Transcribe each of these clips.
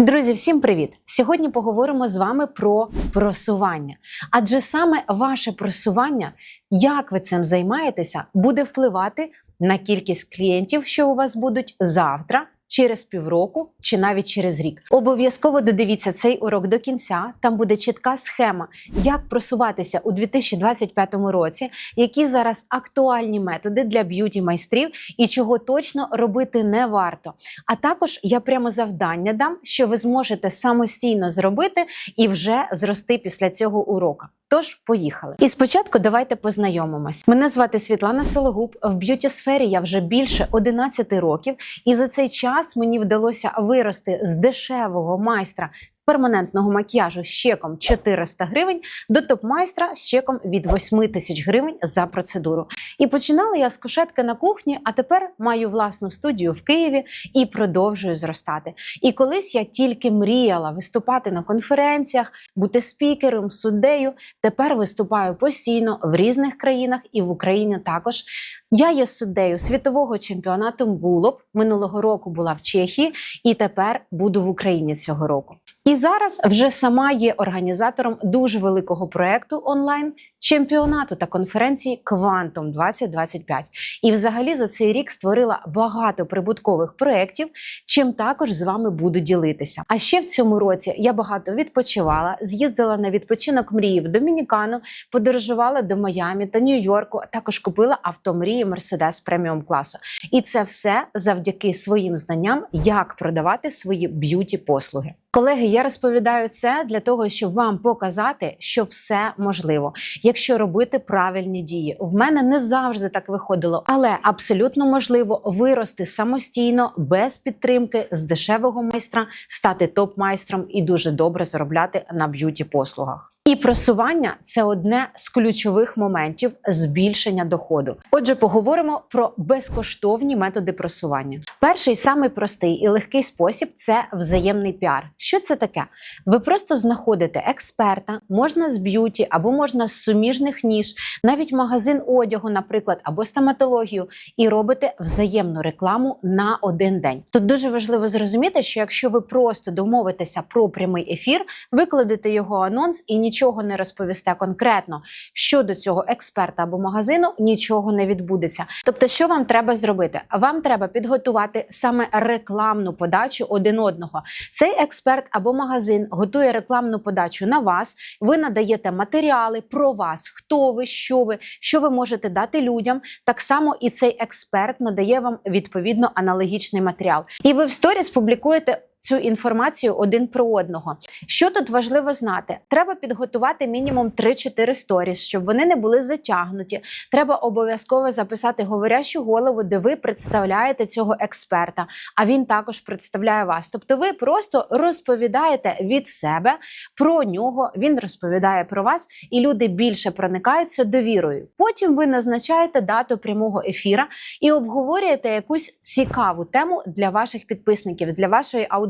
Друзі, всім привіт! Сьогодні поговоримо з вами про просування. Адже саме ваше просування, як ви цим займаєтеся, буде впливати на кількість клієнтів, що у вас будуть завтра. Через півроку чи навіть через рік обов'язково додивіться цей урок до кінця. Там буде чітка схема, як просуватися у 2025 році, які зараз актуальні методи для б'юті майстрів і чого точно робити не варто. А також я прямо завдання дам, що ви зможете самостійно зробити і вже зрости після цього урока. Тож поїхали. І спочатку давайте познайомимось. Мене звати Світлана Сологуб. В б'юті сфері я вже більше 11 років, і за цей час мені вдалося вирости з дешевого майстра. Перманентного макіяжу з чеком 400 гривень до топ-майстра з чеком від 8 тисяч гривень за процедуру. І починала я з кушетки на кухні, а тепер маю власну студію в Києві і продовжую зростати. І колись я тільки мріяла виступати на конференціях, бути спікером, суддею. Тепер виступаю постійно в різних країнах і в Україні також. Я є суддею світового чемпіонату МВУЛОП. Минулого року була в Чехії, і тепер буду в Україні цього року. І зараз вже сама є організатором дуже великого проекту онлайн чемпіонату та конференції Квантум 2025. І взагалі за цей рік створила багато прибуткових проєктів, чим також з вами буду ділитися. А ще в цьому році я багато відпочивала, з'їздила на відпочинок мрії в Домінікану, подорожувала до Майамі та Нью-Йорку. Також купила авто мрії Мерседес преміум класу. І це все завдяки своїм знанням, як продавати свої б'юті послуги. Колеги, я розповідаю це для того, щоб вам показати, що все можливо, якщо робити правильні дії. В мене не завжди так виходило, але абсолютно можливо вирости самостійно без підтримки з дешевого майстра, стати топ-майстром і дуже добре заробляти на б'юті послугах. І просування це одне з ключових моментів збільшення доходу. Отже, поговоримо про безкоштовні методи просування. Перший самий простий і легкий спосіб це взаємний піар. Що це таке? Ви просто знаходите експерта, можна з б'юті або можна з суміжних ніж, навіть магазин одягу, наприклад, або стоматологію, і робите взаємну рекламу на один день. Тут дуже важливо зрозуміти, що якщо ви просто домовитеся про прямий ефір, викладете його анонс і нічого нічого не розповісте конкретно щодо цього експерта або магазину, нічого не відбудеться. Тобто, що вам треба зробити? Вам треба підготувати саме рекламну подачу один одного. Цей експерт або магазин готує рекламну подачу на вас. Ви надаєте матеріали про вас, хто ви, що ви, що ви можете дати людям. Так само і цей експерт надає вам відповідно аналогічний матеріал. І ви в сторіс публікуєте цю інформацію один про одного. Що тут важливо знати? Треба підготувати мінімум 3-4 сторіс, щоб вони не були затягнуті. Треба обов'язково записати говорящу голову, де ви представляєте цього експерта, а він також представляє вас. Тобто, ви просто розповідаєте від себе про нього. Він розповідає про вас, і люди більше проникаються довірою. Потім ви назначаєте дату прямого ефіра і обговорюєте якусь цікаву тему для ваших підписників, для вашої аудиторії.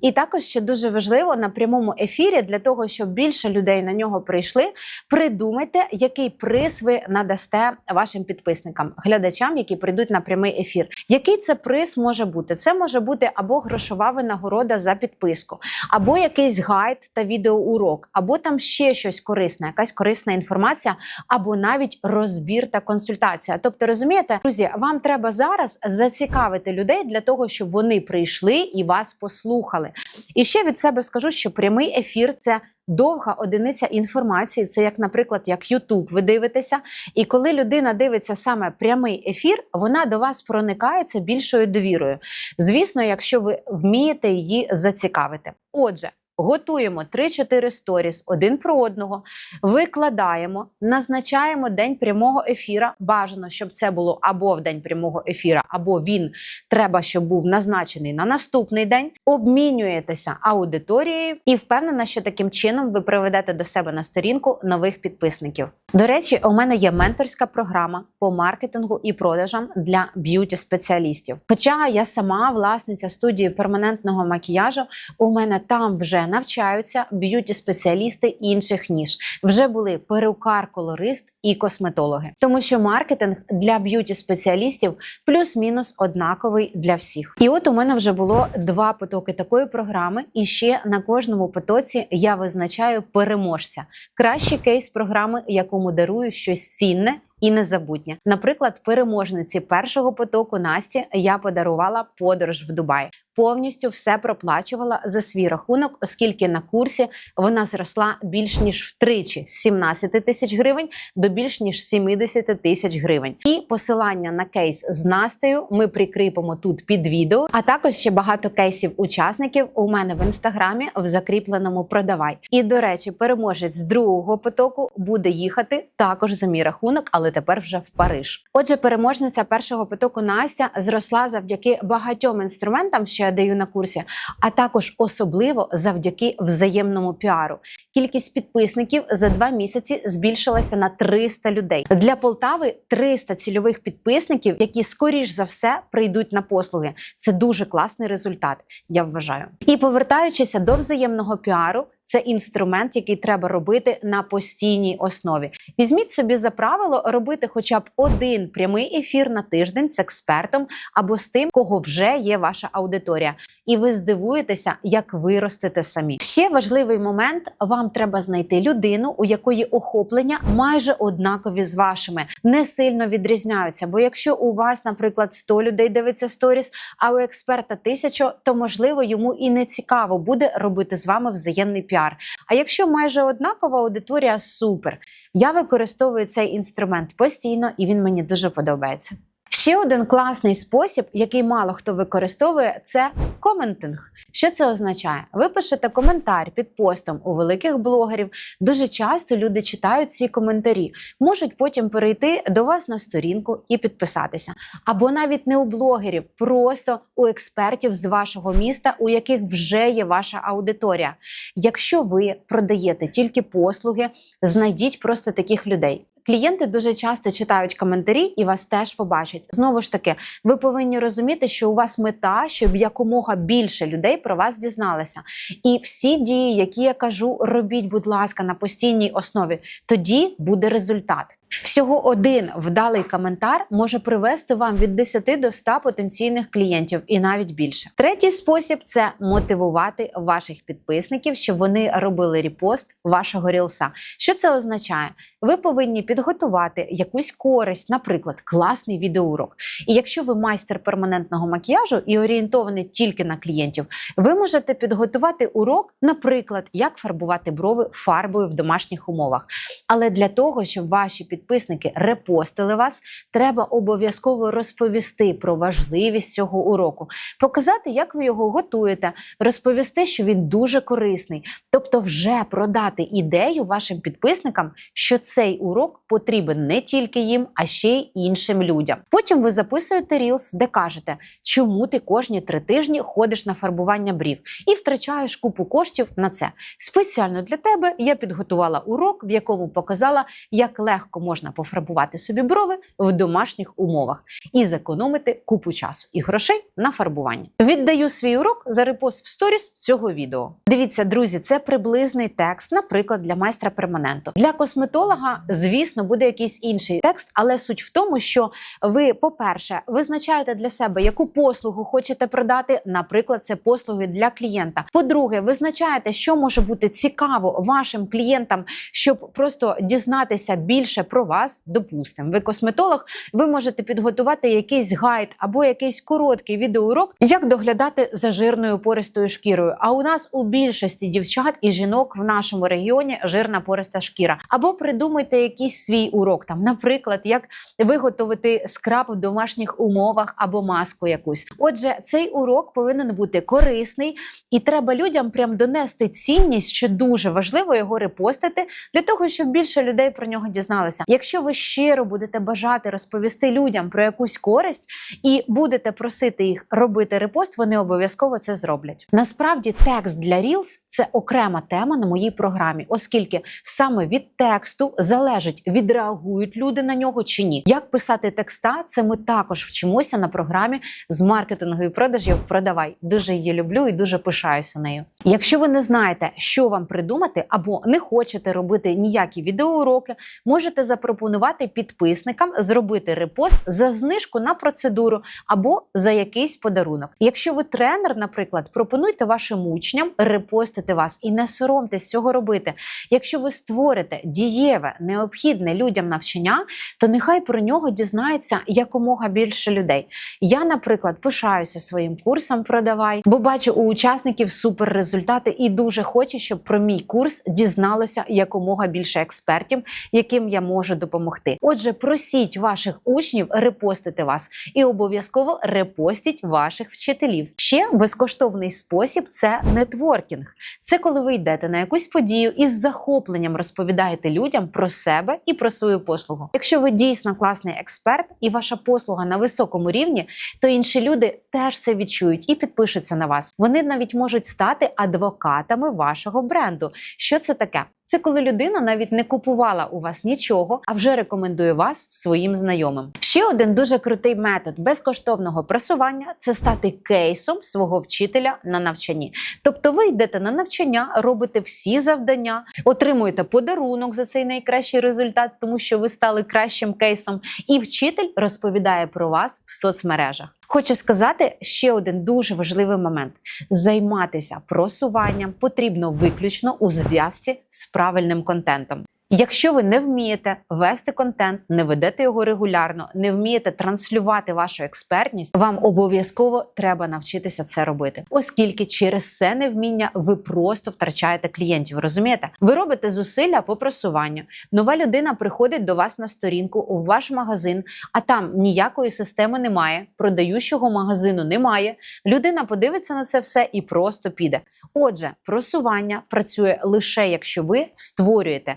І також ще дуже важливо на прямому ефірі для того, щоб більше людей на нього прийшли. Придумайте, який приз ви надасте вашим підписникам, глядачам, які прийдуть на прямий ефір. Який це приз може бути? Це може бути або грошова винагорода за підписку, або якийсь гайд та відеоурок, або там ще щось корисне, якась корисна інформація, або навіть розбір та консультація. Тобто, розумієте, друзі, вам треба зараз зацікавити людей для того, щоб вони прийшли і вас послухали. І ще від себе скажу, що прямий ефір це. Довга одиниця інформації, це як, наприклад, як Ютуб, ви дивитеся. І коли людина дивиться саме прямий ефір, вона до вас проникається більшою довірою. Звісно, якщо ви вмієте її зацікавити. Отже. Готуємо 3-4 сторіс один про одного, викладаємо, назначаємо день прямого ефіра. Бажано, щоб це було або в день прямого ефіра, або він треба, щоб був назначений на наступний день. Обмінюєтеся аудиторією і впевнена, що таким чином ви приведете до себе на сторінку нових підписників. До речі, у мене є менторська програма по маркетингу і продажам для б'юті спеціалістів. Хоча я сама власниця студії перманентного макіяжу, у мене там вже навчаються б'юті спеціалісти інших ніж. Вже були перукар, колорист і косметологи. Тому що маркетинг для б'юті спеціалістів плюс-мінус однаковий для всіх. І от у мене вже було два потоки такої програми, і ще на кожному потоці я визначаю переможця. Кращий кейс програми, якому дарую щось цінне. І незабутнє. Наприклад, переможниці першого потоку Насті я подарувала подорож в Дубай. Повністю все проплачувала за свій рахунок, оскільки на курсі вона зросла більш ніж втричі з 17 тисяч гривень до більш ніж 70 тисяч гривень. І посилання на кейс з Настею ми прикріпимо тут під відео. А також ще багато кейсів учасників у мене в інстаграмі в закріпленому продавай. І до речі, переможець з другого потоку буде їхати також за мій рахунок, але тепер вже в Париж. Отже, переможниця першого потоку Настя зросла завдяки багатьом інструментам, що я даю на курсі, а також особливо завдяки взаємному піару. Кількість підписників за два місяці збільшилася на 300 людей. Для Полтави 300 цільових підписників, які скоріш за все прийдуть на послуги. Це дуже класний результат, я вважаю. І повертаючися до взаємного піару. Це інструмент, який треба робити на постійній основі. Візьміть собі за правило робити хоча б один прямий ефір на тиждень з експертом або з тим, кого вже є ваша аудиторія, і ви здивуєтеся, як виростете самі. Ще важливий момент: вам треба знайти людину, у якої охоплення майже однакові з вашими, не сильно відрізняються. Бо якщо у вас, наприклад, 100 людей дивиться сторіс, а у експерта тисячу, то можливо йому і не цікаво буде робити з вами взаємний піар. А якщо майже однакова аудиторія, супер. Я використовую цей інструмент постійно, і він мені дуже подобається. Ще один класний спосіб, який мало хто використовує, це коментинг. Що це означає? Ви пишете коментар під постом у великих блогерів. Дуже часто люди читають ці коментарі, можуть потім перейти до вас на сторінку і підписатися. Або навіть не у блогерів, просто у експертів з вашого міста, у яких вже є ваша аудиторія. Якщо ви продаєте тільки послуги, знайдіть просто таких людей. Клієнти дуже часто читають коментарі і вас теж побачать. Знову ж таки, ви повинні розуміти, що у вас мета, щоб якомога більше людей про вас дізналися. І всі дії, які я кажу, робіть, будь ласка, на постійній основі. Тоді буде результат. Всього один вдалий коментар може привести вам від 10 до 100 потенційних клієнтів і навіть більше. Третій спосіб це мотивувати ваших підписників, щоб вони робили репост вашого рілса. Що це означає? Ви повинні підготувати якусь користь, наприклад, класний відеоурок. І якщо ви майстер перманентного макіяжу і орієнтований тільки на клієнтів, ви можете підготувати урок, наприклад, як фарбувати брови фарбою в домашніх умовах. Але для того, щоб ваші підписники репостили вас, треба обов'язково розповісти про важливість цього уроку, показати, як ви його готуєте, розповісти, що він дуже корисний, тобто вже продати ідею вашим підписникам, що цей урок потрібен не тільки їм, а ще й іншим людям. Потім ви записуєте рілс, де кажете, чому ти кожні три тижні ходиш на фарбування брів і втрачаєш купу коштів на це. Спеціально для тебе я підготувала урок, в якому показала, як легко можна пофарбувати собі брови в домашніх умовах і зекономити купу часу і грошей на фарбування. Віддаю свій урок за репост в сторіс цього відео. Дивіться, друзі, це приблизний текст, наприклад, для майстра перманенту. Для косметолога, звісно, буде якийсь інший текст, але суть в тому, що ви, по-перше, визначаєте для себе, яку послугу хочете продати. Наприклад, це послуги для клієнта. По-друге, визначаєте, що може бути цікаво вашим клієнтам, щоб просто дізнатися більше про вас. Допустимо, ви косметолог, ви можете підготувати якийсь гайд або якийсь короткий відеоурок, як доглядати за жирною пористою шкірою. А у нас у більшості дівчат і жінок в нашому регіоні жирна пориста шкіра. Або придумайте якийсь свій урок, там, наприклад, як виготовити скраб в домашніх умовах або маску якусь. Отже, цей урок повинен бути корисний, і треба людям прям донести цінність, що дуже важливо його репостити для того, щоб більше людей про нього дізналося. Якщо ви щиро будете бажати розповісти людям про якусь користь і будете просити їх робити репост, вони обов'язково це зроблять. Насправді, текст для Reels – це окрема тема на моїй програмі, оскільки саме від тексту залежить відреагують люди на нього чи ні. Як писати текста, це ми також вчимося на програмі з маркетингу і продажів. Продавай дуже її люблю і дуже пишаюся нею. Якщо ви не знаєте, що вам придумати, або не хочете робити ніякі відеоуроки, можете запропонувати підписникам зробити репост за знижку на процедуру або за якийсь подарунок. Якщо ви тренер, наприклад, пропонуйте вашим учням репостити вас і не соромтесь цього робити. Якщо ви створите дієве, необхідне людям навчання, то нехай про нього дізнається якомога більше людей. Я, наприклад, пишаюся своїм курсом продавай, бо бачу у учасників супер результати і дуже хочу, щоб про мій курс дізналося якомога більше експертів, яким я можу допомогти. Отже, просіть ваших учнів репостити вас і обов'язково репостіть ваших вчителів. Ще безкоштовний спосіб це нетворкінг. Це коли ви йдете на якусь подію і з захопленням розповідаєте людям про себе і про свою послугу. Якщо ви дійсно класний експерт і ваша послуга на високому рівні, то інші люди теж це відчують і підпишуться на вас. Вони навіть можуть стати адвокатами вашого бренду. Що це таке? Це коли людина навіть не купувала у вас нічого, а вже рекомендує вас своїм знайомим. Ще один дуже крутий метод безкоштовного просування це стати кейсом свого вчителя на навчанні. Тобто, ви йдете на навчання, робите всі завдання, отримуєте подарунок за цей найкращий результат, тому що ви стали кращим кейсом, і вчитель розповідає про вас в соцмережах. Хочу сказати ще один дуже важливий момент: займатися просуванням потрібно виключно у зв'язці з правильним контентом. Якщо ви не вмієте вести контент, не ведете його регулярно, не вмієте транслювати вашу експертність, вам обов'язково треба навчитися це робити, оскільки через це невміння ви просто втрачаєте клієнтів. Розумієте? Ви робите зусилля по просуванню. Нова людина приходить до вас на сторінку у ваш магазин, а там ніякої системи немає, продаючого магазину немає. Людина подивиться на це все і просто піде. Отже, просування працює лише якщо ви створюєте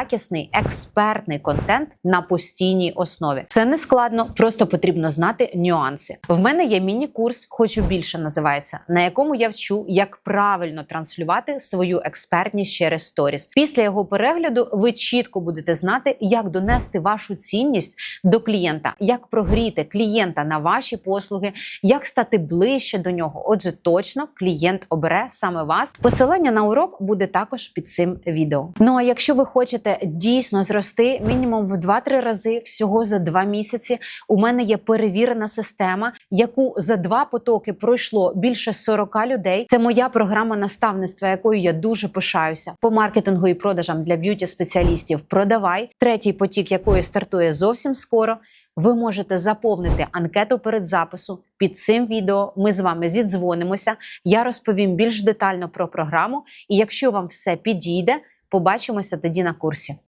якісний експертний контент на постійній основі. Це не складно, просто потрібно знати нюанси. В мене є міні-курс, хочу більше називається, на якому я вчу, як правильно транслювати свою експертність через сторіс. Після його перегляду ви чітко будете знати, як донести вашу цінність до клієнта, як прогріти клієнта на ваші послуги, як стати ближче до нього. Отже, точно клієнт обере саме вас. Посилання на урок буде також під цим відео. Ну а якщо ви хочете дійсно зрости мінімум в 2-3 рази всього за 2 місяці, у мене є перевірена система, яку за два потоки пройшло більше 40 людей. Це моя програма наставництва, якою я дуже пишаюся по маркетингу і продажам для б'юті спеціалістів. Продавай третій потік, якої стартує зовсім скоро. Ви можете заповнити анкету перед запису. Під цим відео ми з вами зідзвонимося. Я розповім більш детально про програму. І якщо вам все підійде, побачимося тоді на курсі.